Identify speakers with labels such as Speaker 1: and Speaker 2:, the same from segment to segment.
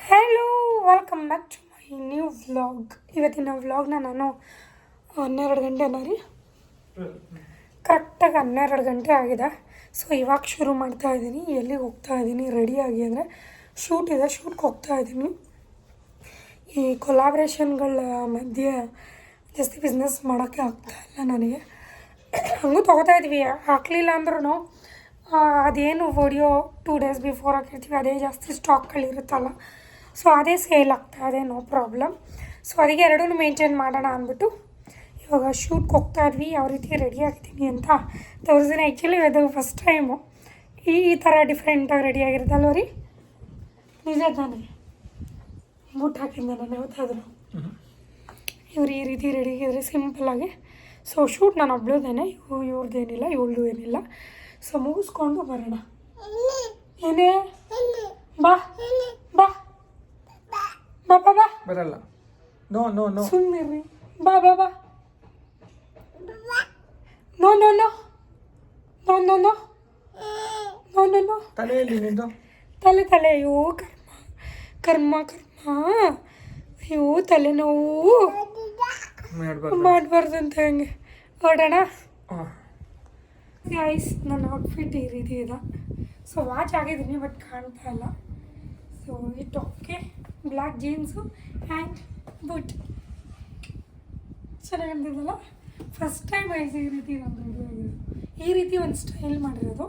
Speaker 1: Hello welcome back to my new vlog ಇವತ್ತಿನ ವ್ಲಾಗ್ನ ನಾನು ಹನ್ನೆರಡು ಗಂಟೆನ ರೀ? ಕರೆಕ್ಟಾಗಿ ಹನ್ನೆರಡು ಗಂಟೆ ಆಗಿದೆ. ಸೊ ಇವಾಗ ಶುರು ಮಾಡ್ತಾ ಇದ್ದೀನಿ. ಎಲ್ಲಿಗೆ ಹೋಗ್ತಾ ಇದ್ದೀನಿ ರೆಡಿಯಾಗಿ ಅಂದರೆ ಶೂಟ್ ಇದೆ. ಶೂಟ್ಗೆ ಹೋಗ್ತಾ ಇದ್ದೀನಿ. ಈ ಕೊಲಾಬ್ರೇಷನ್ಗಳ ಮಧ್ಯೆ ಜಾಸ್ತಿ ಬಿಸ್ನೆಸ್ ಮಾಡೋಕ್ಕೆ ಆಗ್ತಾ ಇಲ್ಲ ನನಗೆ. ಹಂಗೂ ತೊಗೋತಾ ಇದ್ವಿ. ಹಾಕ್ಲಿಲ್ಲ ಅಂದ್ರೂ ಅದೇನು ವಿಡಿಯೋ ಟೂ ಡೇಸ್ ಬಿಫೋರ್ ಹಾಕಿರ್ತೀವಿ, ಅದೇ ಜಾಸ್ತಿ ಸ್ಟಾಕ್ಗಳಿರುತ್ತಲ್ಲ ಸೊ ಅದೇ ಸೇಲ್ ಆಗ್ತಾ ಇದೆ ನೋ ಪ್ರಾಬ್ಲಮ್ ಸೊ ಅದಕ್ಕೆ ಎರಡೂ ಮೇಂಟೈನ್ ಮಾಡೋಣ ಅಂದ್ಬಿಟ್ಟು, ಇವಾಗ ಶೂಟ್ಗೆ ಹೋಗ್ತಾ ಇದ್ವಿ, ಯಾವ ರೀತಿ ರೆಡಿ ಆಗ್ತೀನಿ ಅಂತ ತೋರಿಸ್ತೀನಿ. ಆ್ಯಕ್ಚುಲಿ ಇದು ಫಸ್ಟ್ ಟೈಮು ಈ ಥರ ಡಿಫ್ರೆಂಟಾಗಿ ರೆಡಿ ಆಗಿರುತ್ತಲ್ವ ರೀ? ನಿಜ ತಾನೆ? ಬುಟ್ ಹಾಕಿದ್ದೆ ನಾನು ಯಾವತ್ತಾದ್ರು. ಇವ್ರು ಈ ರೀತಿ ರೆಡಿ ಆಗಿದ್ರೆ ಸಿಂಪಲ್ಲಾಗಿ ಸೊ ಶೂಟ್ ನಾನು ಒಬ್ಳದೇನೆ ಇವ್ ಇವ್ರದ್ದೇನಿಲ್ಲ ಇವಳ್ದು ಏನಿಲ್ಲ. ಸೊ ಮುಗಿಸ್ಕೊಂಡು ಬರೋಣ. ಏನೇ? ಬಾ. ಬಾ. ಬಾ. ಬಾ ಬಾ
Speaker 2: ಬರಲ್ಲ. No no no.
Speaker 1: ಸುಮ್ಮನೆ ಬಾ ಬಾ ಬಾ. No no no. No no no. No no no.
Speaker 2: ತಲೆಯಲ್ಲಿ ನಿಂದು?
Speaker 1: ತಲೆ ತಲೆ ಅಯ್ಯೋ ಕರ್ಮ. ಕರ್ಮ ಕರ್ಮ. ಅಯ್ಯೋ ತಲೆ
Speaker 2: ನೋವು
Speaker 1: ಮಾಡಬಾರ್ದು. ಅಂತ ಹೆಂಗೆ. ಹೊರಡೋಣ
Speaker 2: ಹಾಂ
Speaker 1: ಗೈಸ್ ನನ್ನ ಔಟ್ಫಿಟ್ ಈ ರೀತಿ ಇದೆ. ಸೊ ವಾಚ್ ಆಗಿದ್ದೀನಿ ಬಟ್ ಕಾಣ್ತಾ ಇಲ್ಲ. ಸೊ ಈ okay black jeans and boot ಚೆನ್ನಾಗಿದ್ದಲ್ಲ first time ಐಸ್ ಈ ರೀತಿ ನಾನು ಈ ರೀತಿ ಒಂದು ಸ್ಟೈಲ್ ಮಾಡಿರೋದು.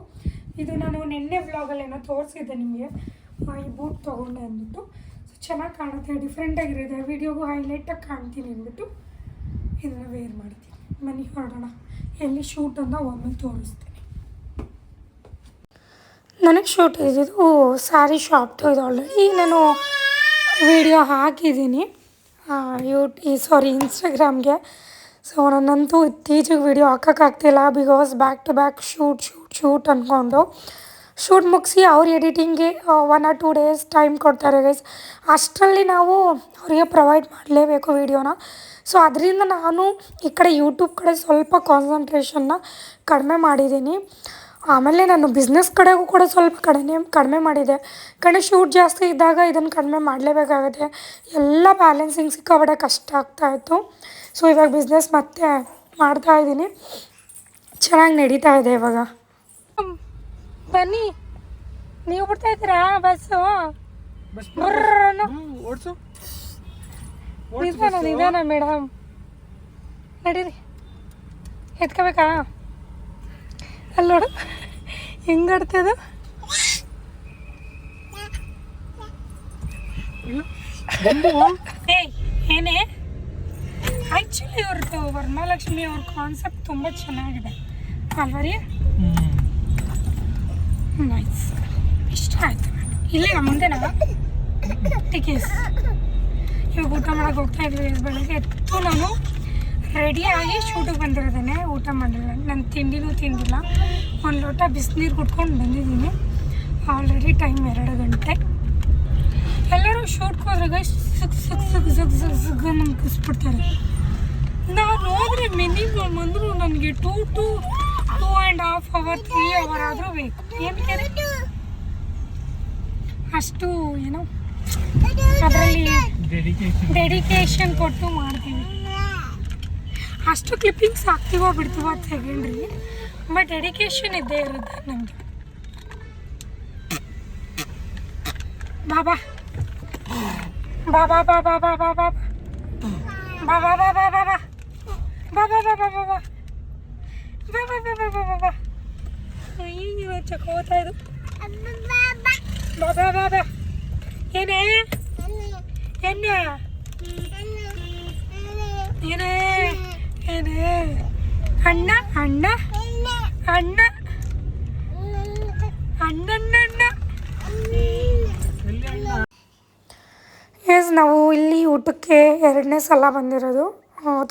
Speaker 1: ಇದು ನಾನು ನಿನ್ನೆ ವ್ಲಾಗಲ್ಲಿ ಏನೋ ತೋರಿಸಿದ್ದೆ ನಿಮಗೆ. ಈ ಬೂಟ್ ತೊಗೊಂಡೆ ಅಂದ್ಬಿಟ್ಟು. ಸೊ ಚೆನ್ನಾಗಿ ಕಾಣುತ್ತೆ ಡಿಫ್ರೆಂಟಾಗಿರುತ್ತೆ ವಿಡಿಯೋಗೂ ಹೈಲೈಟಾಗಿ ಕಾಣ್ತೀನಿ ಅಂದ್ಬಿಟ್ಟು ಇದನ್ನು ವೇರ್ ಮಾಡ್ತೀನಿ. ಮನೆ ಹೊರಡೋಣ. ಎಲ್ಲಿ ಶೂಟ್ ಅಂತ ಒಮ್ಮೆ ತೋರಿಸ್ತೀನಿ. ನನಗೆ ಶೂಟ್ ಇದ್ದಿದ್ದು ಸ್ಯಾರಿ ಶಾಪ್ದು ಇದು ಆಲ್ರೆಡಿ ನಾನು ವಿಡಿಯೋ ಹಾಕಿದ್ದೀನಿ. ಯೂಟ್ಯೂ ಸಾರಿ ಇನ್ಸ್ಟಾಗ್ರಾಮ್ಗೆ ಸೊ ನನ್ನಂತೂ ಇತ್ತೀಚೆಗೆ video ಹಾಕೋಕ್ಕಾಗ್ತಿಲ್ಲ because back to back shoot shoot shoot ಅಂದ್ಕೊಂಡು ಶೂಟ್ ಮುಗಿಸಿ ಅವ್ರ ಎಡಿಟಿಂಗ್ಗೆ one or two days time ಕೊಡ್ತಾರೆ ಗೈಸ್ ಅಷ್ಟರಲ್ಲಿ ನಾವು ಅವರಿಗೆ ಪ್ರೊವೈಡ್ ಮಾಡಲೇಬೇಕು ವೀಡಿಯೋನ ಸೊ ಅದರಿಂದ ನಾನು ಈ ಕಡೆ ಯೂಟ್ಯೂಬ್ ಕಡೆ ಸ್ವಲ್ಪ ಕಾನ್ಸಂಟ್ರೇಷನ್ನ ಕಡಿಮೆ ಮಾಡಿದ್ದೀನಿ. ಆಮೇಲೆ ನಾನು ಬಿಸ್ನೆಸ್ ಕಡೆಗೂ ಕೂಡ ಸ್ವಲ್ಪ ಕಡಿಮೆ ಕಡಿಮೆ ಮಾಡಿದೆ. ಕಡೆ ಶೂಟ್ ಜಾಸ್ತಿ ಇದ್ದಾಗ ಇದನ್ನು ಕಡಿಮೆ ಮಾಡಲೇಬೇಕಾಗುತ್ತೆ. ಎಲ್ಲ ಬ್ಯಾಲೆನ್ಸಿಂಗ್ ಸಿಕ್ಕಾಬಡೆ ಕಷ್ಟ ಆಗ್ತಾಯಿತ್ತು ಸೊ ಇವಾಗ ಬಿಸ್ನೆಸ್ ಮತ್ತೆ ಮಾಡ್ತಾ ಇದ್ದೀನಿ. ಚೆನ್ನಾಗಿ ನಡೀತಾ ಇದೆ ಇವಾಗ. ಬನ್ನಿ. ನೀವು ಬಿಡ್ತಾ ಇದ್ದೀರಾ? ಬಸ್ಸು
Speaker 2: ಓಡಿಸು.
Speaker 1: ನಿಧಾನ ನಿಧಾನ ಮೇಡಮ್. ನಡೀರಿ. ಎತ್ಕೋಬೇಕಾ? ಅಲ್ಲಿ ನೋಡು. ಹೆಂಗೆ ಆಡ್ತದ? ಏಯ್ ಏನೇ? ಆ್ಯಕ್ಚುಲಿ ಅವ್ರದ್ದು ವರಮಹಾಲಕ್ಷ್ಮಿ ಅವ್ರ ಕಾನ್ಸೆಪ್ಟ್ ತುಂಬ ಚೆನ್ನಾಗಿದೆ. ಅಲ್ವಾ ರೀ? ನೈಸ್ ಇಷ್ಟ ಆಯ್ತು. ಇಲ್ಲೇ ಮುಂದೆನಾ? ಟಿಕೆಸ್ ಇವಾಗ ಊಟ ಮಾಡಕ್ಕೆ ಹೋಗ್ತಾ ಇದ್ವಿ ಬೆಳಗ್ಗೆ ಎತ್ತು ನಾನು ರೆಡಿಯಾಗಿ ಶೂಟಿಗೆ ಬಂದಿರೋದೇನೆ. ಊಟ ಮಾಡಿಲ್ಲ. ನಾನು ತಿಂಡಿನೂ ತಿಂದಿಲ್ಲ. ಒಂದು ಲೋಟ ಬಿಸಿನೀರು ಕುಟ್ಕೊಂಡು ಬಂದಿದ್ದೀನಿ. ಆಲ್ರೆಡಿ ಟೈಮ್ ಎರಡು ಗಂಟೆ. ಎಲ್ಲರೂ ಶೂಟ್ಗೆ ಹೋದ್ರಾಗ ಸುಗ್ ಸುಗ್ ಸುಗ್ ಸುಗ್ ಸುಗ್ ಸುಗ್ ಮುಗಿಸ್ಬಿಡ್ತಾರೆ ನಾನು ಹೋದ್ರೆ ಮಿನಿಮಮ್ ಅಂದರೂ ನನಗೆ two two and half hour three hour ಆದರೂ ಬೇಕು ಏನಕ್ಕೆ ಅಷ್ಟು ಏನೋ ಅದರಲ್ಲಿ
Speaker 2: ಡೆಡಿಕೇಶನ್
Speaker 1: ಡೆಡಿಕೇಶನ್ ಕೊಟ್ಟು ಮಾಡ್ತೀವಿ. ಅಷ್ಟು ಕ್ಲಿಪ್ಪಿಂಗ್ಸ್ ಆಗ್ತೀವೋ ಬಿಡ್ತೀವೋ ಅಂತ ಸೆಕೆಂಡ್ರಿ ಬಟ್ ಡೆಡಿಕೇಶನ್ ಇದ್ದೇ ಇರುತ್ತೆ ನನಗೆ ಬಾಬಾ. ಬಾಬಾ ಬಾಬಾ ಬಾಬಾ ಬಾಬಾ. ಬಾಬಾ ಬಾಬಾ ಬಾಬಾ. ಬಾಬಾ ಬಾಬಾ ಬಾಬಾ. ಬಾಬಾ ಬಾ ಬಾ ಬಾ ಈಗ ಚಕೋತಾ ಇದು. ಬಾ ಬಾಬಾ ಏನೇ? ಎಣ್ಣೆ ಏನೇ? ಏನೇ? ಅಣ್ಣ ಅಣ್ಣ? ಅಣ್ಣ? ಅಣ್ಣಣ್ಣ ಎಸ್ ನಾವು ಇಲ್ಲಿ ಊಟಕ್ಕೆ ಎರಡನೇ ಸಲ ಬಂದಿರೋದು.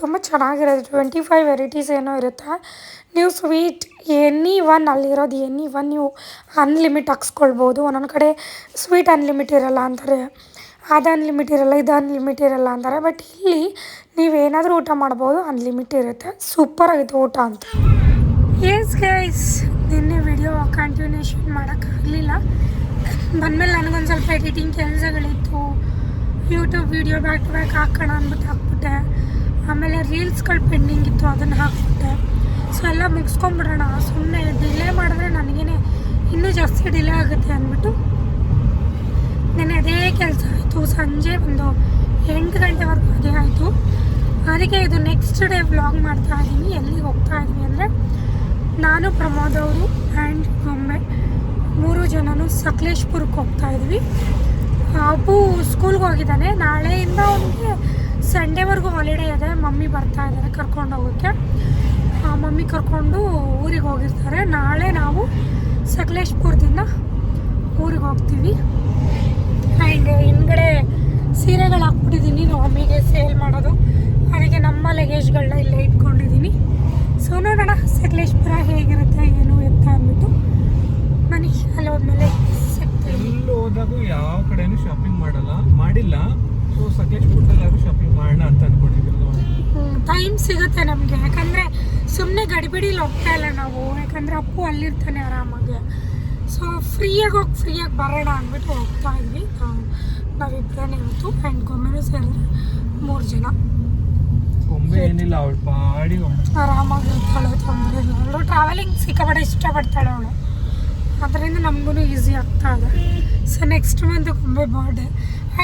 Speaker 1: ತುಂಬ ಚೆನ್ನಾಗಿರೋದು. ಟ್ವೆಂಟಿ ಫೈವ್ ವೆರೈಟೀಸ್ ಏನೋ ಇರುತ್ತೆ. ನೀವು ಸ್ವೀಟ್ ಎನಿ ಒನ್ ಅಲ್ಲಿರೋದು ಎನಿ ಒನ್ ನೀವು ಅನ್ಲಿಮಿಟ್ ಹಾಕ್ಸ್ಕೊಳ್ಬೋದು. ಒಂದೊಂದು ಕಡೆ ಸ್ವೀಟ್ ಅನ್ಲಿಮಿಟ್ ಇರೋಲ್ಲ ಅಂತಾರೆ. ಅದು ಅನ್ಲಿಮಿಟ್ ಇರೋಲ್ಲ, ಇದು ಅನ್ಲಿಮಿಟ್ ಇರೋಲ್ಲ ಅಂತಾರೆ. ಬಟ್ ಇಲ್ಲಿ ನೀವೇನಾದರೂ ಊಟ ಮಾಡ್ಬೋದು ಅನ್ಲಿಮಿಟ್ ಇರುತ್ತೆ. ಸೂಪರ್ ಆಗಿತ್ತು ಊಟ ಅಂತ. ಎಸ್ ಗೈಸ್ ನಿನ್ನೆ ವಿಡಿಯೋ ಕಂಟಿನ್ಯೂಷನ್ ಮಾಡೋಕ್ಕಾಗಲಿಲ್ಲ ಬಂದಮೇಲೆ ನನಗೊಂದು ಸ್ವಲ್ಪ editing ಕೆಲಸಗಳಿತ್ತು. YouTube video back to back ಹಾಕೋಣ ಅಂದ್ಬಿಟ್ಟು ಹಾಕ್ಬಿಟ್ಟೆ. ಆಮೇಲೆ ರೀಲ್ಸ್ಗಳು ಪೆಂಡಿಂಗ್ ಇತ್ತು, ಅದನ್ನು ಹಾಕ್ಬಿಟ್ಟೆ. ಸೊ ಎಲ್ಲ ಮುಗಿಸ್ಕೊಂಬಿಡೋಣ ಸುಮ್ಮನೆ ಡಿಲೇ ಮಾಡಿದ್ರೆ ನನಗೇನೆ ಇನ್ನೂ ಜಾಸ್ತಿ ಡಿಲೇ ಆಗುತ್ತೆ ಅಂದ್ಬಿಟ್ಟು ನೆನೆ ಅದೇ ಕೆಲಸ ಆಯಿತು. ಸಂಜೆ ಒಂದು ಎಂಟು ಗಂಟೆವರೆಗೂ ಅದೇ ಆಯಿತು. ಅದಕ್ಕೆ ಇದು ನೆಕ್ಸ್ಟ್ ಡೇ ವ್ಲಾಗ್ ಮಾಡ್ತಾ ಇದ್ದೀನಿ ಎಲ್ಲಿಗೆ ಹೋಗ್ತಾ ಇದ್ದೀನಿ ಅಂದರೆ ನಾನು ಪ್ರಮೋದ್ ಅವರು ಆ್ಯಂಡ್ ಬೊಂಬೆ ಮೂರು ಜನನು ಸಕಲೇಶ್ಪುರಕ್ಕೆ ಹೋಗ್ತಾ ಇದ್ವಿ. ಅಪ್ಪು ಸ್ಕೂಲ್ಗೆ ಹೋಗಿದ್ದಾನೆ. ನಾಳೆಯಿಂದ ಅವನಿಗೆ ಸಂಡೇವರೆಗೂ ಹಾಲಿಡೇ ಇದೆ ಮಮ್ಮಿ ಬರ್ತಾ ಇದ್ದಾರೆ ಕರ್ಕೊಂಡು ಹೋಗೋಕ್ಕೆ. ಆ, ಮಮ್ಮಿ ಕರ್ಕೊಂಡು ಊರಿಗೆ ಹೋಗಿರ್ತಾರೆ. ನಾಳೆ ನಾವು ಸಕಲೇಶ್ಪುರದಿಂದ ಊರಿಗೆ ಹೋಗ್ತೀವಿ. ಆ್ಯಂಡ್ ಹಿಂದ್ಗಡೆ ಸೀರೆಗಳು ಹಾಕ್ಬಿಟ್ಟಿದ್ದೀನಿ ಮಮ್ಮಿಗೆ ಸೇಲ್ ಮಾಡೋದು. ಅದಕ್ಕೆ ನಮ್ಮ ಲಗೇಜ್ಗಳನ್ನ ಇಲ್ಲೇ ಇಟ್ಕೊಂಡಿದ್ದೀನಿ. ಸೊ ನೋಡೋಣ ಸಕಲೇಶ್ಪುರ ಹೇಗಿರುತ್ತೆ ಏನು ಎತ್ತ ಅಂದ್ಬಿಟ್ಟು. ಬನ್ನಿ ಅಲ್ಲಿ ಹೋದ್ಮೇಲೆ ಸಿಗ್ತೀವಿ
Speaker 2: ಯಾವ ಕಡೆನೂ ಶಾಪಿಂಗ್ ಮಾಡಲ್ಲ ಮಾಡಿಲ್ಲ. ಸೊ ಸಕಲೇಶ್ಪುರದಲ್ಲಾದ್ರೂ ಶಾಪಿಂಗ್ ಮಾಡೋಣ ಅಂತ ಅನ್ಕೊಂಡಿದ್ರಲ್ಲ
Speaker 1: ಟೈಮ್ ಸಿಗುತ್ತೆ ನಮಗೆ. ಯಾಕಂದರೆ ಸುಮ್ಮನೆ ಗಡಿಬಿಡಿಲಿ ಹೋಗ್ತಾ ಇಲ್ಲ ನಾವು. ಯಾಕಂದರೆ ಅಪ್ಪು ಅಲ್ಲಿರ್ತಾನೆ ಆರಾಮಾಗಿ. ಸೊ ಫ್ರೀಯಾಗಿ ಹೋಗಿ ಫ್ರೀಯಾಗಿ ಬರೋಣ ಅಂದ್ಬಿಟ್ಟು ಹೋಗ್ತಾ ಇದ್ವಿ. ನಾವಿಬ್ಬರೇ ಇವತ್ತು ಆ್ಯಂಡ್ ಗೊಮ್ಮೆನೂ ಸೇರಿದ್ರೆ ಮೂರು ಜನ.
Speaker 2: ಗೊಂಬೆ ಏನಿಲ್ಲ ಅವಳು ಅವ್ಳು.
Speaker 1: ಆರಾಮಾಗಿ ಇರ್ತಾಳೆ ತೊಂದರೆ ಇಲ್ಲ ಅವಳು ಟ್ರಾವೆಲಿಂಗ್ ಸಿಕ್ಕಾಪಟ್ಟೆ ಇಷ್ಟಪಡ್ತಾಳೆ ಅವಳು. ಅದರಿಂದ ನಮಗೂ ಈಸಿ ಆಗ್ತಾ ಇದೆ. ಸೊ ನೆಕ್ಸ್ಟ್ ಮಂತ್ ಗೊಂಬೆ ಬರ್ಡೇ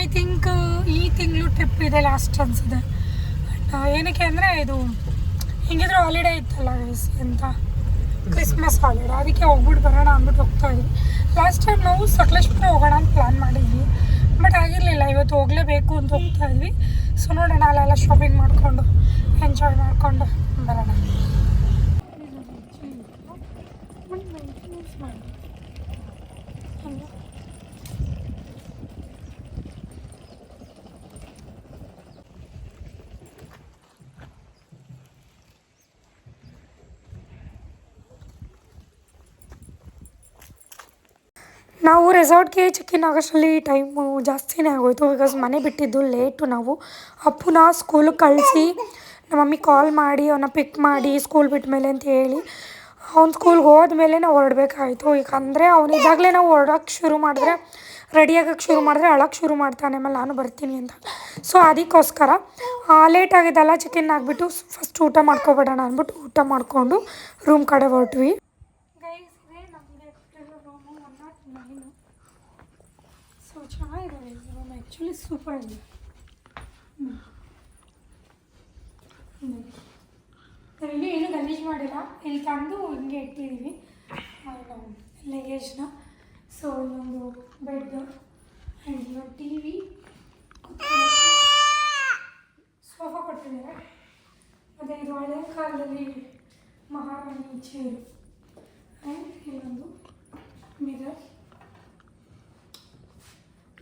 Speaker 1: ಐ ಥಿಂಕ್ ಈ ತಿಂಗಳು ಟ್ರಿಪ್ ಇದೆ ಲಾಸ್ಟ್ ಅನ್ಸಿದೆ ಬಟ್ ಏನಕ್ಕೆ ಅಂದರೆ ಇದು, ಹಿಂಗಿದ್ರೆ ಹಾಲಿಡೇ ಇತ್ತಲ್ಲ ಗೈಸ್ ಅಂತ ಕ್ರಿಸ್ಮಸ್ ಹಾಲಿಡೇ ಅದಕ್ಕೆ ಹೋಗ್ಬಿಟ್ಟು ಬರೋಣ ಅಂದ್ಬಿಟ್ಟು ಹೋಗ್ತಾ ಇದ್ವಿ. ಲಾಸ್ಟ್ ಟೈಮ್ ನಾವು ಸಕಲೇಶ್ಪುರ ಹೋಗೋಣ ಅಂತ ಪ್ಲ್ಯಾನ್ ಮಾಡಿದ್ವಿ. ಬಟ್ ಆಗಿರಲಿಲ್ಲ, ಇವತ್ತು ಹೋಗಲೇಬೇಕು ಅಂತ ಹೋಗ್ತಾ ಇದ್ವಿ. ಸೊ ನೋಡೋಣ, ಅಲ್ಲೆಲ್ಲ ಶಾಪಿಂಗ್ ಮಾಡಿಕೊಂಡು ಎಂಜಾಯ್ ಮಾಡಿಕೊಂಡು ಬರೋಣ. ನಾವು ರೆಸಾರ್ಟ್ಗೆ ಚೆಕ್ ಇನ್ ಆಗೋಷ್ಟರಲ್ಲಿ ಟೈಮು ಜಾಸ್ತಿನೇ ಆಗೋಯ್ತು. ಬಿಕಾಸ್ ಮನೆ ಬಿಟ್ಟಿದ್ದು ಲೇಟು ನಾವು. ಅಪ್ಪುನ ಸ್ಕೂಲಿಗೆ ಕಳಿಸಿ, ನಮ್ಮ ಮಮ್ಮಿ ಕಾಲ್ ಮಾಡಿ ಅವನ್ನ ಪಿಕ್ ಮಾಡಿ ಸ್ಕೂಲ್ ಬಿಟ್ಟ ಮೇಲೆ ಅಂತ ಹೇಳಿ, ಅವ್ನು ಸ್ಕೂಲ್ಗೆ ಹೋದ್ಮೇಲೆ ನಾವು ಹೊರಡಬೇಕಾಯಿತು. ಯಾಕಂದರೆ ಅವನಿದ್ದಾಗಲೇ ನಾವು ಹೊರಡೋಕ್ಕೆ ಶುರು ಮಾಡಿದ್ರೆ ರೆಡಿ ಆಗೋಕ್ಕೆ ಶುರು ಮಾಡಿದ್ರೆ ಅಳಕ್ಕೆ ಶುರು ಮಾಡ್ತಾನೆ, ಆಮೇಲೆ ನಾನು ಬರ್ತೀನಿ ಅಂತ. ಸೊ ಅದಕ್ಕೋಸ್ಕರ ಲೇಟ್ ಆಗಿದ್ದಲ್ಲ ಚಿಕನ್ ಆಗಿಬಿಟ್ಟು ಫಸ್ಟ್ ಊಟ ಮಾಡ್ಕೋಬೇಡೋಣ ಅಂದ್ಬಿಟ್ಟು ಊಟ ಮಾಡಿಕೊಂಡು ರೂಮ್ ಕಡೆ ಹೊರಟ್ವಿ ಗೈಸ್ ಇದೆ ನಮಗೆ room one nought nine so ಚೆನ್ನಾಗಿದೆ ರೂಮ್ ಆ್ಯಕ್ಚುಲಿ ಸೂಪರ್ ಇದೆ. ನಾವಿನ್ನೂ ಏನು ಗಲೀಜು ಮಾಡಿಲ್ಲ. ಇಲ್ಲಿ ತಂದು ಹಿಂಗೆ ಇಟ್ಟಿದ್ದೀವಿ. ಲಗೇಜ್ನ ಸೊ ಇಲ್ಲೊಂದು ಬೆಡ್ ಆ್ಯಂಡ್ ಇಲ್ಲೊಂದು ಟಿ ವಿ ಸೋಫಾ ಕೊಟ್ಟಿದ್ದಾರೆ. ಮತ್ತು ಇದು ಹಳೆ ಕಾಲದಲ್ಲಿ ಮಹಾರಾಣಿ ಚೇರು. ಆ್ಯಂಡ್ ಇನ್ನೊಂದು ಮಿರರ್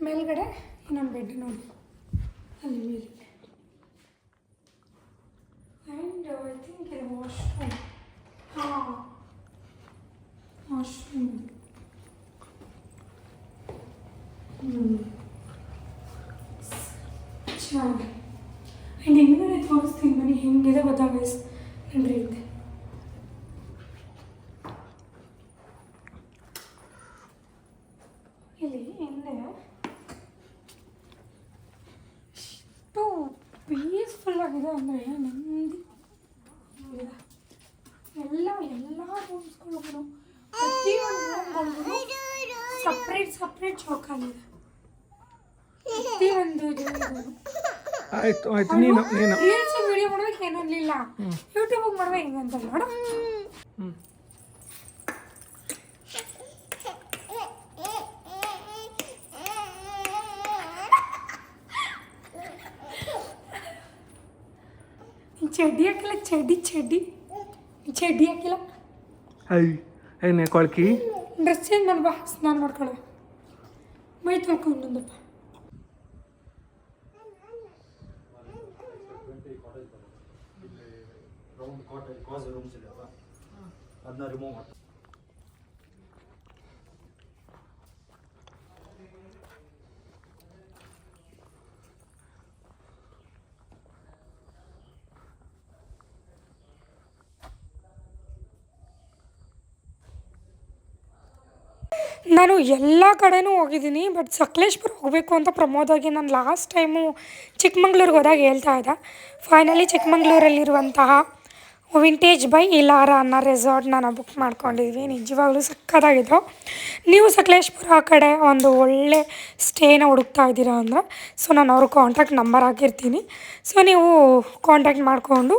Speaker 1: ಮೇಲ್ಗಡೆ ಇನ್ನೊಂದು ಬೆಡ್ ನೋಡಿ ಅಲ್ಲಿ ಮೇಲೆ ಆ್ಯಂಡ್ ಐ ಥಿಂಕ್ ಇದು ವಾಶ್ರೂಮ್ ಹಾಂ ವಾಶ್ರೂಮ್ ಹ್ಞೂ ಚೆನ್ನಾಗಿ ಆ್ಯಂಡ್ ಹಿಂದ್ಗಡೆ ತೋರಿಸ್ತೀನಿ ಬನ್ನಿ ಹೆಂಗಿದೆ ಗೊತ್ತಾ ಗೈಸ್ ನೋಡ್ರಿ ಇದೆ ಇಲ್ಲಿ ಹಿಂದೆ ಎಷ್ಟು ಪೀಸ್ಫುಲ್ ಆಗಿದೆ ಅಂದರೆ ನೆಮ್ಮದಿ. ಎಲ್ಲ ಎಲ್ಲ ರೂಮ್ಸ್ಗಳಿಗೂ ಪ್ರತಿಯೊಂದು ರೂಮ್ಗಳಿಗೂ ಸಪ್ರೇಟ್ ಸಪ್ರೇಟ್ ಆಗಿದೆ. ಪ್ರತಿಯೊಂದು ಒಂದು
Speaker 2: ಆಯ್ತು ಆಯ್ತು. ನೀನು ನೀನು.
Speaker 1: ರೀಲ್ಸ್ ವಿಡಿಯೋ ಮಾಡೋದಕ್ಕೆ ಏನು ಅನ್ಲಿಲ್ಲ ಯೂಟ್ಯೂಬಿಗೆ ಮಾಡುವ ಹೆಂಗಂತ ನೋಡು. ಚಡ್ಡಿ ಹಾಕಿಲ್ಲ ಚಡ್ಡಿ ಚಡ್ಡಿ ಚಡ್ಡಿ ಹಾಕಿಲ್ಲ
Speaker 2: ಐ ಏನೇ ಕೊಳ್ಕಿ
Speaker 1: ಡ್ರೆಸ್ ಚೇಂಜ್ ಮಾಡಿ ಬಾ ಸ್ನಾನ ಮಾಡ್ಕೊಳ್ಳೋ ಮೈ ತೊಳ್ಕೊಂಡಪ್ಪ
Speaker 3: ರೌಂಡ್ ಕಾಟ್ ಕಾಸ್ ರೂಮ್ಸ್ ಇದಾವ ಅದನ್ನ ರಿಮೂವ್ ಮಾಡ್ತಾರೆ
Speaker 1: ನಾನು ಎಲ್ಲ ಕಡೆನೂ ಹೋಗಿದ್ದೀನಿ ಬಟ್ ಸಕಲೇಶ್ಪುರ ಹೋಗಬೇಕು ಅಂತ ಪ್ರಮೋದಾಗಿ ನಾನು ಲಾಸ್ಟ್ ಟೈಮು ಚಿಕ್ಕಮಂಗ್ಳೂರಿಗೆ ಹೋದಾಗ ಹೇಳ್ತಾ ಇದ್ದೆ. ಫೈನಲಿ ಚಿಕ್ಕಮಂಗ್ಳೂರಲ್ಲಿರುವಂತಹ ವಿಂಟೇಜ್ ಬೈ ಇಲಾರ ಅನ್ನೋ ರೆಸಾರ್ಟ್ನ ನಾವು ಬುಕ್ ಮಾಡ್ಕೊಂಡಿದ್ವಿ ನಿಜವಾಗ್ಲೂ ಸಕ್ಕತ್ತಾಗಿತ್ತು ನೀವು ಸಕಲೇಶ್ಪುರ ಕಡೆ ಒಂದು ಒಳ್ಳೆ ಸ್ಟೇನ ಹುಡುಕ್ತಾ ಇದ್ದೀರಾ ಅಂದರೆ ಸೊ ನಾನು ಅವ್ರ ಕಾಂಟ್ಯಾಕ್ಟ್ ನಂಬರ್ ಹಾಕಿರ್ತೀನಿ. ಸೊ ನೀವು ಕಾಂಟ್ಯಾಕ್ಟ್ ಮಾಡಿಕೊಂಡು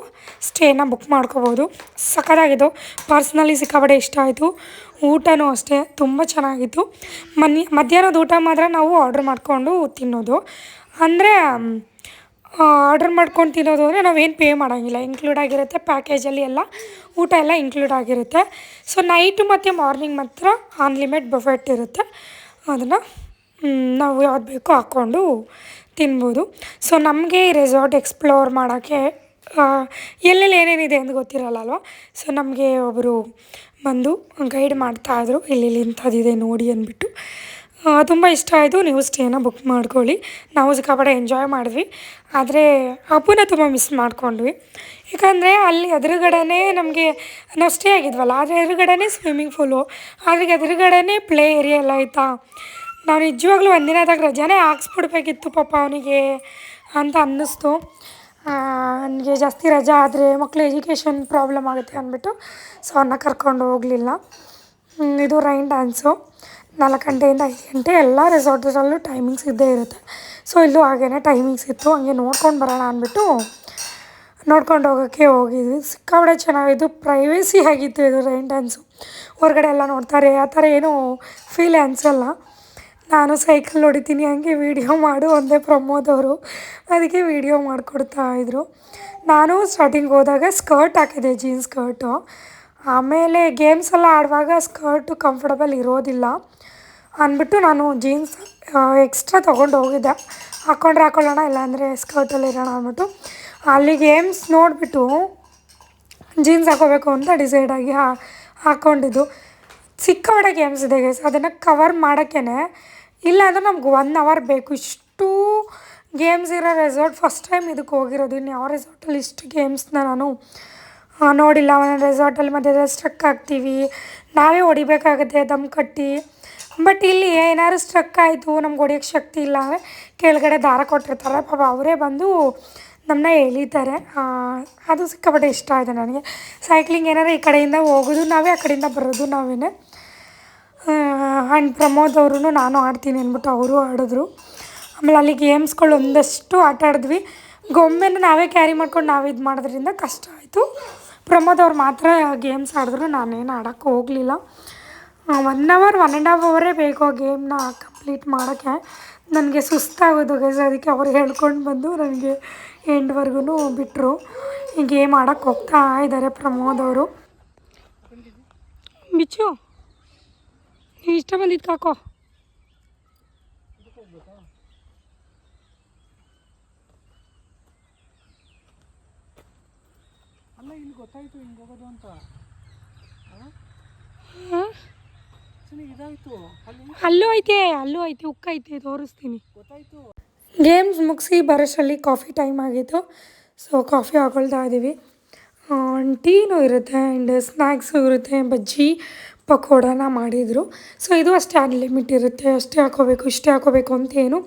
Speaker 1: ಸ್ಟೇನ ಬುಕ್ ಮಾಡ್ಕೋಬೋದು. ಸಕ್ಕತ್ತಾಗಿದ್ದು ಪರ್ಸ್ನಲಿ ಸಿಕ್ಕಾಪಟ್ಟೆ ಇಷ್ಟ ಆಯಿತು. ಊಟನೂ ಅಷ್ಟೇ, ತುಂಬ ಚೆನ್ನಾಗಿತ್ತು. ಮನ್ಯ, ಮಧ್ಯಾಹ್ನದ ಊಟ ಮಾತ್ರ ನಾವು ಆರ್ಡ್ರ್ ಮಾಡಿಕೊಂಡು ತಿನ್ನೋದು. ಅಂದರೆ ಆರ್ಡರ್ ಮಾಡ್ಕೊಂಡು ತಿನ್ನೋದು ಅಂದರೆ ನಾವೇನು ಪೇ ಮಾಡೋಂಗಿಲ್ಲ. ಇನ್ಕ್ಲೂಡ್ ಆಗಿರುತ್ತೆ ಪ್ಯಾಕೇಜಲ್ಲಿ ಎಲ್ಲ, ಊಟ ಎಲ್ಲ ಇನ್ಕ್ಲೂಡ್ ಆಗಿರುತ್ತೆ. ಸೊ ನೈಟು ಮತ್ತು ಮಾರ್ನಿಂಗ್ ಮಾತ್ರ ಅನ್ಲಿಮಿಟ್ ಬಫೆಟ್ ಇರುತ್ತೆ. ಅದನ್ನು ನಾವು ಯಾವ್ದು ಬೇಕೋ ಹಾಕ್ಕೊಂಡು ತಿನ್ಬೋದು. ಸೊ ನಮಗೆ ರೆಸಾರ್ಟ್ ಎಕ್ಸ್ಪ್ಲೋರ್ ಮಾಡೋಕ್ಕೆ ಎಲ್ಲೆಲ್ಲಿ ಏನೇನಿದೆ ಅಂತ ಗೊತ್ತಿರಲ್ಲ ಅಲ್ವಾ ಸೊ ನಮಗೆ ಒಬ್ಬರು ಬಂದು ಗೈಡ್ ಮಾಡ್ತಾಯಿದ್ರು ಇಲ್ಲಿ ಇಂಥದ್ದಿದೆ ನೋಡಿ ಅಂದ್ಬಿಟ್ಟು. ತುಂಬ ಇಷ್ಟ ಆಯಿತು. ನೀವು ಸ್ಟೇನ ಬುಕ್ ಮಾಡ್ಕೊಳ್ಳಿ. ನಾವು ಸಿಕ್ಕಾಪಟ್ಟೆ ಎಂಜಾಯ್ ಮಾಡಿದ್ವಿ. ಆದರೆ ಅಪ್ಪನ ತುಂಬ ಮಿಸ್ ಮಾಡ್ಕೊಂಡ್ವಿ. ಯಾಕಂದರೆ ಅಲ್ಲಿ ಎದುರುಗಡೆನೇ ನಮಗೆ ನಾವು ಸ್ಟೇ ಆಗಿದ್ವಲ್ಲ, ಆದರೆ ಎದುರುಗಡೆನೇ ಸ್ವಿಮ್ಮಿಂಗ್ ಫೂಲು ಆದರೆ ಎದುರುಗಡೆನೇ ಪ್ಲೇ ಏರಿಯಾ ಎಲ್ಲ ಆಯಿತಾ ನಾವು ನಿಜವಾಗ್ಲೂ ಒಂದಿನದಾಗ ರಜಾನೇ ಹಾಕ್ಸ್ಬಿಡ್ಬೇಕಿತ್ತು ಪಾಪ ಅವನಿಗೆ ಅಂತ ಅನ್ನಿಸ್ತು. ನನಗೆ ಜಾಸ್ತಿ ರಜಾ ಆದರೆ ಮಕ್ಕಳು ಎಜುಕೇಷನ್ ಪ್ರಾಬ್ಲಮ್ ಆಗುತ್ತೆ ಅಂದ್ಬಿಟ್ಟು ಸೊ ಅವನ್ನ ಕರ್ಕೊಂಡು ಹೋಗಲಿಲ್ಲ. ಇದು ರೈನ್ ಡ್ಯಾನ್ಸು ನಾಲ್ಕು ಗಂಟೆಯಿಂದ ಐದು ಗಂಟೆ ಎಲ್ಲ ರೆಸಾರ್ಟ್ಸಲ್ಲೂ ಟೈಮಿಂಗ್ಸ್ ಇದ್ದೇ ಇರುತ್ತೆ. ಸೊ ಇಲ್ಲೂ ಹಾಗೇ ಟೈಮಿಂಗ್ಸ್ ಇತ್ತು. ಹಂಗೆ ನೋಡ್ಕೊಂಡು ಬರೋಣ ಅಂದ್ಬಿಟ್ಟು ನೋಡ್ಕೊಂಡು ಹೋಗೋಕ್ಕೆ ಹೋಗಿದ್ವಿ. ಸಿಕ್ಕಾಪಟ್ಟೆ ಚೆನ್ನಾಗಿತ್ತು. ಪ್ರೈವೇಸಿ ಆಗಿತ್ತು ಇದು ರೈನ್ ಡ್ಯಾನ್ಸು ಹೊರಗಡೆ ಎಲ್ಲ ನೋಡ್ತಾರೆ. ಆ ಥರ ಏನೂ ಫೀಲ್ ಅನಿಸಲ್ಲ. ನಾನು ಸೈಕಲ್ ಹೊಡಿತೀನಿ. ಹಂಗೆ ವೀಡಿಯೋ ಮಾಡು ಒಂದೇ ಪ್ರಮೋದ್ ಅವರು. ಅದಕ್ಕೆ ವೀಡಿಯೋ ಮಾಡಿಕೊಡ್ತಾಯಿದ್ರು ನಾನು ಸ್ಟಾರ್ಟಿಂಗ್ ಹೋದಾಗ ಸ್ಕರ್ಟ್ ಹಾಕಿದೆ ಜೀನ್ಸ್ ಸ್ಕರ್ಟು ಆಮೇಲೆ ಗೇಮ್ಸ್ ಎಲ್ಲ ಆಡುವಾಗ ಸ್ಕರ್ಟು ಕಂಫರ್ಟಬಲ್ ಇರೋದಿಲ್ಲ. ಅಂದ್ಬಿಟ್ಟು ನಾನು ಜೀನ್ಸ್ ಎಕ್ಸ್ಟ್ರಾ ತೊಗೊಂಡು ಹೋಗಿದ್ದೆ. ಹಾಕ್ಕೊಂಡ್ರೆ ಹಾಕೊಳ್ಳೋಣ, ಇಲ್ಲಾಂದರೆ ಸ್ಕರ್ಟಲ್ಲಿ ಇರೋಣ ಅಂದ್ಬಿಟ್ಟು. ಅಲ್ಲಿಗೆ ಗೇಮ್ಸ್ ನೋಡಿಬಿಟ್ಟು ಜೀನ್ಸ್ ಹಾಕೋಬೇಕು ಅಂತ ಡಿಸೈಡ್ ಆಗಿ ಹಾ ಹಾಕ್ಕೊಂಡಿದ್ದು ಸಿಕ್ಕಾಪಟ್ಟೆ ಗೇಮ್ಸ್ ಇದೆ ಗೈಸ್ ಅದನ್ನು ಕವರ್ ಮಾಡೋಕ್ಕೇ ಇಲ್ಲ ಅಂದರೆ ನಮ್ಗೆ ಒನ್ ಅವರ್ ಬೇಕು. ಇಷ್ಟು ಗೇಮ್ಸ್ ಇರೋ ರೆಸಾರ್ಟ್ ಫಸ್ಟ್ ಟೈಮ್ ಇದಕ್ಕೆ ಹೋಗಿರೋದು. ಇನ್ನು ಯಾವ ರೆಸಾರ್ಟಲ್ಲಿ ಇಷ್ಟು ಗೇಮ್ಸ್ನ ನಾನು ನೋಡಿಲ್ಲ. ಒಂದೊಂದು ರೆಸಾರ್ಟಲ್ಲಿ ಮತ್ತೆ ಸ್ಟ್ರಕ್ ಆಗ್ತೀವಿ. ನಾವೇ ಹೊಡಿಬೇಕಾಗುತ್ತೆ, ದಮ್ ಕಟ್ಟಿ. ಬಟ್ ಇಲ್ಲಿ ಏನಾದ್ರು ಸ್ಟ್ರಕ್ ಆಯಿತು, ನಮ್ಗೆ ಹೊಡಿಯೋಕ್ಕೆ ಶಕ್ತಿ ಇಲ್ಲ. ಅಂದರೆ ಕೆಳಗಡೆ ದಾರ ಕೊಟ್ಟಿರ್ತಾರೆ ಪಾಪ ಅವರೇ ಬಂದು ನಮ್ಮನ್ನ ಎಳಿತಾರೆ. ಅದು ಸಿಕ್ಕಾಪಟ್ಟೆ ಇಷ್ಟ ಆಯಿತು ನನಗೆ. ಸೈಕ್ಲಿಂಗ್ ಏನಾದ್ರು ಈ ಕಡೆಯಿಂದ ಹೋಗೋದು, ನಾವೇ ಆ ಕಡೆಯಿಂದ ಬರೋದು ನಾವೇ ಆ್ಯಂಡ್ ಪ್ರಮೋದ್ ಅವ್ರೂ ನಾನು ಆಡ್ತೀನಿ ಅಂದ್ಬಿಟ್ಟು ಅವರು ಆಡಿದ್ರು. ಆಮೇಲೆ ಅಲ್ಲಿ ಗೇಮ್ಸ್ಗಳು ಒಂದಷ್ಟು ಆಟ ಆಡಿದ್ವಿ. ಗೊಂಬೆನ ನಾವೇ ಕ್ಯಾರಿ ಮಾಡ್ಕೊಂಡು ನಾವು ಇದು ಮಾಡೋದ್ರಿಂದ ಕಷ್ಟ ಆಯಿತು. ಪ್ರಮೋದ್ ಅವ್ರು ಮಾತ್ರ ಗೇಮ್ಸ್ ಆಡಿದ್ರು, ನಾನೇನು ಆಡೋಕ್ಕೆ ಹೋಗಲಿಲ್ಲ. One hour one and half ಅವರೇ ಬೇಕು ಆ ಗೇಮ್ನ ಕಂಪ್ಲೀಟ್ ಮಾಡೋಕ್ಕೆ. ನನಗೆ ಸುಸ್ತಾಗೋದು ಗೈಸ್ ಅದಕ್ಕೆ ಅವ್ರು ಹೇಳ್ಕೊಂಡು ಬಂದು ನನಗೆ ಎಂಡ್ವರೆಗೂ ಬಿಟ್ಟರು ಈ ಗೇಮ್ ಆಡೋಕ್ಕೆ ಹೋಗ್ತಾ ಇದ್ದಾರೆ ಪ್ರಮೋದ್ ಅವರು. ಬಿಚ್ಚು ನೀವು ಇಷ್ಟ ಬಂದಿದ್ದು ಕಾಕೋ.
Speaker 2: ಅಲ್ಲ ಇಲ್ಲಿ ಗೊತ್ತಾಯ್ತು ಹಿಂಗೆ ಹೋಗೋದು ಅಂತ.
Speaker 1: ಹಾಂ?
Speaker 2: ಅಲ್ಲಿ
Speaker 1: ಐತೆ ಅಲ್ಲೂ ಐತೆ ಉಕ್ಕ ಐತೆ ತೋರಿಸ್ತೀನಿ.
Speaker 2: ಗೊತ್ತಾಯ್ತು.
Speaker 1: ಗೇಮ್ಸ್ ಮುಗಿಸಿ ಬರೋಷ್ಟರಲ್ಲಿ ಕಾಫಿ ಟೈಮ್ ಆಗಿತ್ತು. ಸೊ ಕಾಫಿ ಹಾಕೊಳ್ತಾ ಇದ್ದೀವಿ ಟೀನು ಇರುತ್ತೆ ಆ್ಯಂಡ್ ಸ್ನ್ಯಾಕ್ಸು ಇರುತ್ತೆ ಬಜ್ಜಿ ಪಕೋಡನ ಮಾಡಿದರು. ಸೊ ಇದು ಅಷ್ಟೇ ಅನ್ಲಿಮಿಟ್ ಇರುತ್ತೆ. ಅಷ್ಟೇ ಹಾಕೋಬೇಕು ಇಷ್ಟೇ ಹಾಕೋಬೇಕು ಅಂತ ಏನು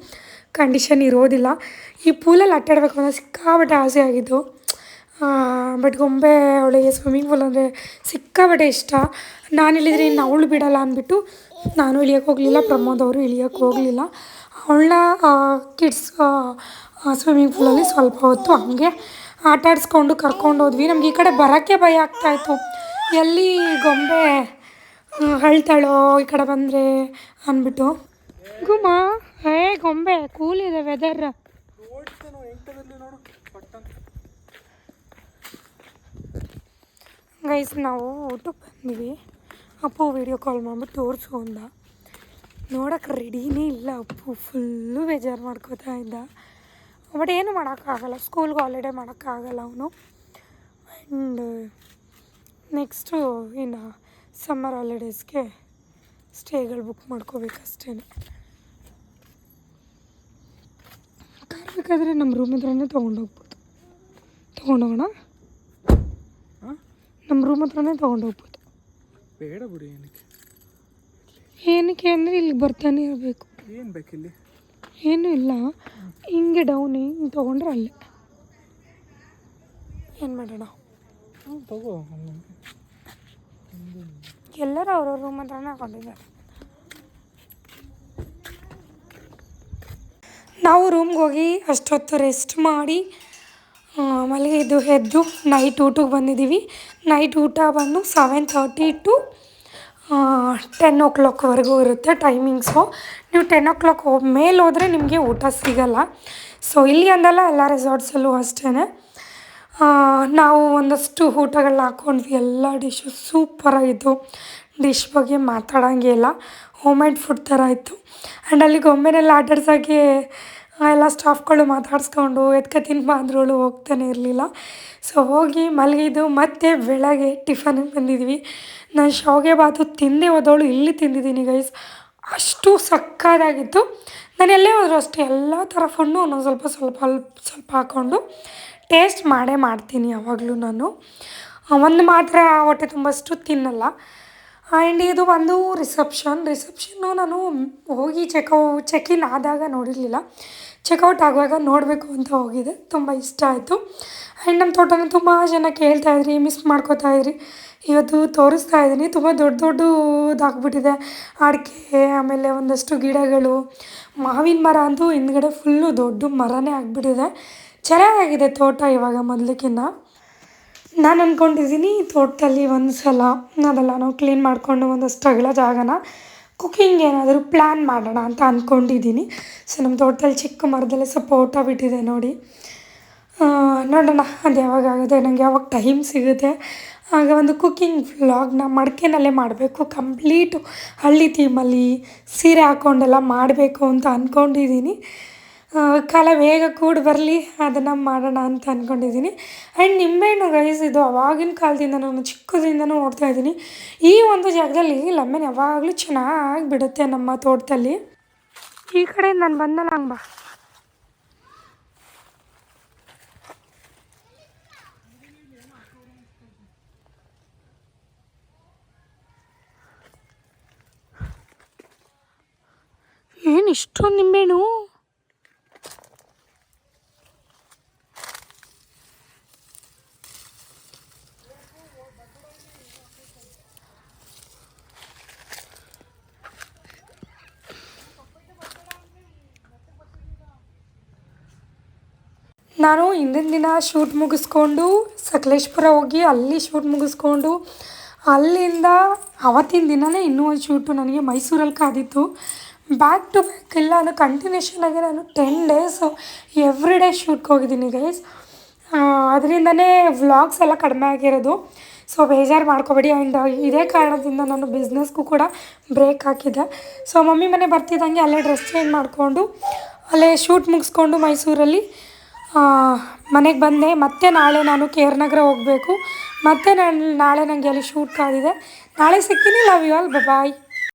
Speaker 1: ಕಂಡೀಷನ್ ಇರೋದಿಲ್ಲ. ಈ ಪೂಲಲ್ಲಿ ಅಟ್ಟಾಡಬೇಕು ಅನ್ನೋ ಸಿಕ್ಕಾಬಟ್ಟೆ ಆಸೆ ಆಗಿದ್ದು ಬಟ್ ಗೊಂಬೆ ಅವಳಿಗೆ ಸ್ವಿಮ್ಮಿಂಗ್ ಪೂಲ್ ಅಂದರೆ ಸಿಕ್ಕಾಪಟ್ಟೆ ಇಷ್ಟ. ನಾನು ಇಳಿದ್ರೆ ಇನ್ನು ಅವಳು ಬಿಡಲ್ಲ ಅಂದ್ಬಿಟ್ಟು ನಾನು ಇಳಿಯೋಕ್ಕೆ ಹೋಗಲಿಲ್ಲ, ಪ್ರಮೋದ್ ಅವರು ಇಳಿಯೋಕ್ಕೆ ಹೋಗಲಿಲ್ಲ. ಅವಳನ್ನ ಕಿಡ್ಸ್ ಸ್ವಿಮ್ಮಿಂಗ್ ಪೂಲಲ್ಲಿ ಸ್ವಲ್ಪ ಹೊತ್ತು ಹಂಗೆ ಆಟ ಆಡಿಸ್ಕೊಂಡು ಕರ್ಕೊಂಡು ಹೋದ್ವಿ. ನಮ್ಗೆ ಈ ಕಡೆ ಬರೋಕ್ಕೆ ಭಯ ಆಗ್ತಾಯಿತ್ತು ಎಲ್ಲಿ ಗೊಂಬೆ ಅಳ್ತಾಳೋ, ಈ ಕಡೆ ಬಂದರೆ ಅಂದ್ಬಿಟ್ಟು ಗುಮ್ಮ ಏ, ಗೊಂಬೆ ಕೂಲ್ ಇದೆ ವೆದರ್ ಗೈಸ್ ನಾವು ಊಟಕ್ಕೆ ಬಂದ್ವಿ. ಅಪ್ಪು ವೀಡಿಯೋ ಕಾಲ್ ಮಾಡ್ಬಿಟ್ಟು ತೋರಿಸು ಅಂದ. ನೋಡೋಕೆ ರೆಡಿನೇ ಇಲ್ಲ ಅಪ್ಪು. ಫುಲ್ಲು ಬೇಜಾರು ಮಾಡ್ಕೋತಾ ಇದ್ದ. ಬಟ್ ಏನು ಮಾಡೋಕ್ಕಾಗಲ್ಲ. ಸ್ಕೂಲ್ಗೆ ಹಾಲಿಡೇ ಮಾಡೋಕ್ಕಾಗಲ್ಲ ಅವನು. ಆ್ಯಂಡ್ ನೆಕ್ಸ್ಟು ಇನ್ನು ಸಮ್ಮರ್ ಹಾಲಿಡೇಸ್ಗೆ ಸ್ಟೇಗಳು ಬುಕ್ ಮಾಡ್ಕೋಬೇಕಷ್ಟೇ ಬೇಕಾದ್ರೆ ನಮ್ಮ ರೂಮ್ ಹತ್ರನೇ ತೊಗೊಂಡೋಗ್ಬೋದು. ತೊಗೊಂಡೋಗೋಣ? ನಮ್ಮ ರೂಮ್ ಹತ್ರನೇ ತೊಗೊಂಡೋಗ್ಬೋದು
Speaker 2: ಬೇಡ ಬಿಡಿ ಏನಕ್ಕೆ?
Speaker 1: ಏನಕ್ಕೆ ಅಂದರೆ ಇಲ್ಲಿಗೆ ಬರ್ತಾನೆ ಇರಬೇಕು.
Speaker 2: ಏನು ಬೇಕಿಲ್ಲಿ?
Speaker 1: ಏನೂ ಇಲ್ಲ. ಹಿಂಗೆ ಡೌನ್ ಹಿಂಗೆ ತೊಗೊಂಡ್ರೆ ಅಲ್ಲೇ. ಏನು ಮಾಡೋಣ?
Speaker 2: ತಗೋ
Speaker 1: ಎಲ್ಲರೂ ಅವ್ರವ್ರ ರೂಮ್ ಹತ್ರನೇ ಹಾಕೊಂಡಿದ್ದಾರೆ ನಾವು ರೂಮ್ಗೆ ಹೋಗಿ ಅಷ್ಟೊತ್ತು ರೆಸ್ಟ್ ಮಾಡಿ ಆ, ಇದು ಎದ್ದು ನೈಟ್ ಊಟಕ್ಕೆ ಬಂದಿದ್ದೀವಿ. ನೈಟ್ ಊಟ ಬಂದು ಸೆವೆನ್ ತರ್ಟಿ ಟು ಟೆನ್ ಓ ಕ್ಲಾಕ್ವರೆಗೂ ಇರುತ್ತೆ ಟೈಮಿಂಗ್ಸು ನೀವು ಟೆನ್ ಓ ಕ್ಲಾಕ್ ಮೇಲೆ ಹೋದರೆ ನಿಮಗೆ ಊಟ ಸಿಗಲ್ಲ. ಸೊ ಇಲ್ಲಿ ಅಂದಲ್ಲ ಎಲ್ಲ ರೆಸಾರ್ಟ್ಸಲ್ಲೂ ಅಷ್ಟೇ ನಾವು ಒಂದಷ್ಟು ಊಟಗಳನ್ನ ಹಾಕ್ಕೊಂಡ್ವಿ ಎಲ್ಲ ಡಿಶ್ಶು ಸೂಪರಾಗಿತ್ತು ಡಿಶ್ ಬಗ್ಗೆ ಮಾತಾಡೋಂಗೆ ಇಲ್ಲ. ಹೋಮ್ ಮೇಡ್ ಫುಡ್ ಥರ ಇತ್ತು. ಆ್ಯಂಡ್ ಅಲ್ಲಿ ಗೊಂಬೆನೆಲ್ಲ ಆಟಾಡ್ಸೋಕ್ಕೆ ಎಲ್ಲ ಸ್ಟಾಫ್ಗಳು ಮಾತಾಡಿಸ್ಕೊಂಡು ಎತ್ಕ ತಿನ್ ಅಂದ್ರೂ ಹೋಗ್ತಾನೆ ಇರಲಿಲ್ಲ. ಸೊ ಹೋಗಿ ಮಲಗಿದ್ದು ಮತ್ತೆ ಬೆಳಗ್ಗೆ ಟಿಫನಿಗೆ ಬಂದಿದ್ವಿ. ನಾನು ಶಾವಿಗೆ ಬಾತು ತಿಂದೇ ಹೋದವಳು ಇಲ್ಲಿ ತಿಂದಿದ್ದೀನಿ ಗೈಸ್ ಅಷ್ಟು ಸಕ್ಕತ್ತಾಗಿತ್ತು ನಾನು ಎಲ್ಲೇ ಹೋದರೂ ಅಷ್ಟೇ, ಎಲ್ಲ ಥರ ಫುಡ್ಡು ಒಂದೊಂದು ಸ್ವಲ್ಪ ಸ್ವಲ್ಪ ಸ್ವಲ್ಪ ಹಾಕ್ಕೊಂಡು ಟೇಸ್ಟ್ ಮಾಡೇ ಮಾಡ್ತೀನಿ ಯಾವಾಗಲೂ ನಾನು. ಒಂದು ಮಾತ್ರ ಹೊಟ್ಟೆ ತುಂಬಷ್ಟು ತಿನ್ನಲ್ಲ. ಆ್ಯಂಡ್ ಇದು ಬಂದು ರಿಸೆಪ್ಷನ್ ರಿಸೆಪ್ಷನ್ನು ನಾನು ಹೋಗಿ ಚೆಕೌ ಚೆಕ್ ಇನ್ ಆದಾಗ ನೋಡಿರಲಿಲ್ಲ. ಚೆಕ್ಔಟ್ ಆಗುವಾಗ ನೋಡಬೇಕು ಅಂತ ಹೋಗಿದೆ, ತುಂಬ ಇಷ್ಟ ಆಯಿತು. ಆ್ಯಂಡ್ ನಮ್ಮ ತೋಟನ ತುಂಬ ಜನ ಕೇಳ್ತಾ ಇದ್ರಿ ಮಿಸ್ ಮಾಡ್ಕೋತಾ ಇದ್ರಿ. ಇವತ್ತು ತೋರಿಸ್ತಾ ಇದ್ದೀನಿ, ತುಂಬ ದೊಡ್ಡ ದೊಡ್ಡದಾಗ್ಬಿಟ್ಟಿದೆ ಅಡಿಕೆ, ಆಮೇಲೆ ಒಂದಷ್ಟು ಗಿಡಗಳು, ಮಾವಿನ ಮರ ಅಂತೂ ಹಿಂದ್ಗಡೆ ಫುಲ್ಲು ದೊಡ್ಡ ಮರನೇ ಆಗಿಬಿಟ್ಟಿದೆ. ಚೆನ್ನಾಗಿದೆ ತೋಟ ಇವಾಗ ಮೊದಲಕ್ಕಿಂತ ನಾನು ಅಂದ್ಕೊಂಡಿದ್ದೀನಿ ತೋಟದಲ್ಲಿ ಒಂದು ಸಲ ಅದೆಲ್ಲ ನಾವು ಕ್ಲೀನ್ ಮಾಡಿಕೊಂಡು ಒಂದಷ್ಟು ಅಗಲ ಜಾಗನ ಕುಕ್ಕಿಂಗ್ ಏನಾದರೂ ಪ್ಲ್ಯಾನ್ ಮಾಡೋಣ ಅಂತ ಅಂದ್ಕೊಂಡಿದ್ದೀನಿ ಸೊ ನಮ್ಮ ತೋಟದಲ್ಲಿ ಚಿಕ್ಕ ಮರದಲ್ಲೇ ಸಪೋಟ ಬಿಟ್ಟಿದೆ ನೋಡಿ. ನೋಡೋಣ ಅದು ಯಾವಾಗ ಆಗುತ್ತೆ ನನಗೆ ಯಾವಾಗ ಟೈಮ್ ಸಿಗುತ್ತೆ. ಆಗ ಒಂದು ಕುಕ್ಕಿಂಗ್ ವ್ಲಾಗ್ನ ಮಡಿಕೆನಲ್ಲೇ ಮಾಡಬೇಕು. ಕಂಪ್ಲೀಟು ಹಳ್ಳಿ ಥೀಮಲ್ಲಿ ಸೀರೆ ಹಾಕ್ಕೊಂಡೆಲ್ಲ ಮಾಡಬೇಕು ಅಂತ ಅಂದ್ಕೊಂಡಿದ್ದೀನಿ ಕಾಲ ಬೇಗ ಕೂಡಿ ಬರಲಿ, ಅದನ್ನು ಮಾಡೋಣ ಅಂತ ಅಂದ್ಕೊಂಡಿದ್ದೀನಿ ಆ್ಯಂಡ್ ನಿಂಬೆಹಣ್ಣು ರೈಸ್ ಇದು ಅವಾಗಿನ ಕಾಲದಿಂದ ನಾನು ಚಿಕ್ಕದಿಂದನೂ ನೋಡ್ತಾ ಇದ್ದೀನಿ. ಈ ಒಂದು ಜಾಗದಲ್ಲಿ ಲೆಮನ್ ಯಾವಾಗಲೂ ಚೆನ್ನಾಗಿ ಬಿಡುತ್ತೆ ನಮ್ಮ ತೋಟದಲ್ಲಿ. ಈ ಕಡೆ ನಾನು ಬಂದಲ್ಲ ಹಂಗೆ ಬಾ. ಏನು ಇಷ್ಟೊಂದು ನಿಂಬೆಹಣ್ಣು? ನಾನು ಹಿಂದಿನ ದಿನ ಶೂಟ್ ಮುಗಿಸ್ಕೊಂಡು ಸಕಲೇಶ್ಪುರ ಹೋಗಿ ಅಲ್ಲಿ ಶೂಟ್ ಮುಗಿಸ್ಕೊಂಡು, ಅಲ್ಲಿಂದ ಅವತ್ತಿನ ದಿನವೇ ಇನ್ನೂ ಒಂದು ಶೂಟು ನನಗೆ ಮೈಸೂರಲ್ಲಿ ಕಾದಿತ್ತು. ಬ್ಯಾಕ್ ಟು ಬ್ಯಾಕ್ ಇಲ್ಲ ನಾನು ಕಂಟಿನ್ಯೂಷನ್ ಆಗಿ ನಾನು ಟೆನ್ ಡೇಸ್ ಎವ್ರಿ ಡೇ ಶೂಟ್ಗೆ ಹೋಗಿದ್ದೀನಿ ಗೈಸ್ ಅದರಿಂದನೇ ವ್ಲಾಗ್ಸ್ ಎಲ್ಲ ಕಡಿಮೆ ಆಗಿರೋದು. ಸೊ ಬೇಜಾರು ಮಾಡ್ಕೋಬೇಡಿ ಆ್ಯಂಡ್ ಇದೇ ಕಾರಣದಿಂದ ನಾನು ಬಿಸ್ನೆಸ್ಗೂ ಕೂಡ ಬ್ರೇಕ್ ಹಾಕಿದ್ದೆ ಸೊ ಮಮ್ಮಿ ಮನೆ ಬರ್ತಿದ್ದಂಗೆ ಅಲ್ಲೇ ಡ್ರೆಸ್ ಚೇಂಜ್ ಮಾಡಿಕೊಂಡು, ಅಲ್ಲೇ ಶೂಟ್ ಮುಗಿಸ್ಕೊಂಡು ಮೈಸೂರಲ್ಲಿ. ಮನೆಗೆ ಬಂದೆ. ಮತ್ತೆ ನಾಳೆ ನಾನು ಕೆ ಆರ್ ನಗರ ಹೋಗಬೇಕು. ಮತ್ತೆ ನಾನು, ನಾಳೆ ನನಗೆ ಅಲ್ಲಿ ಶೂಟ್ ಕಾದಿದೆ. ನಾಳೆ ಸಿಗ್ತೀನಿ. Love you all bye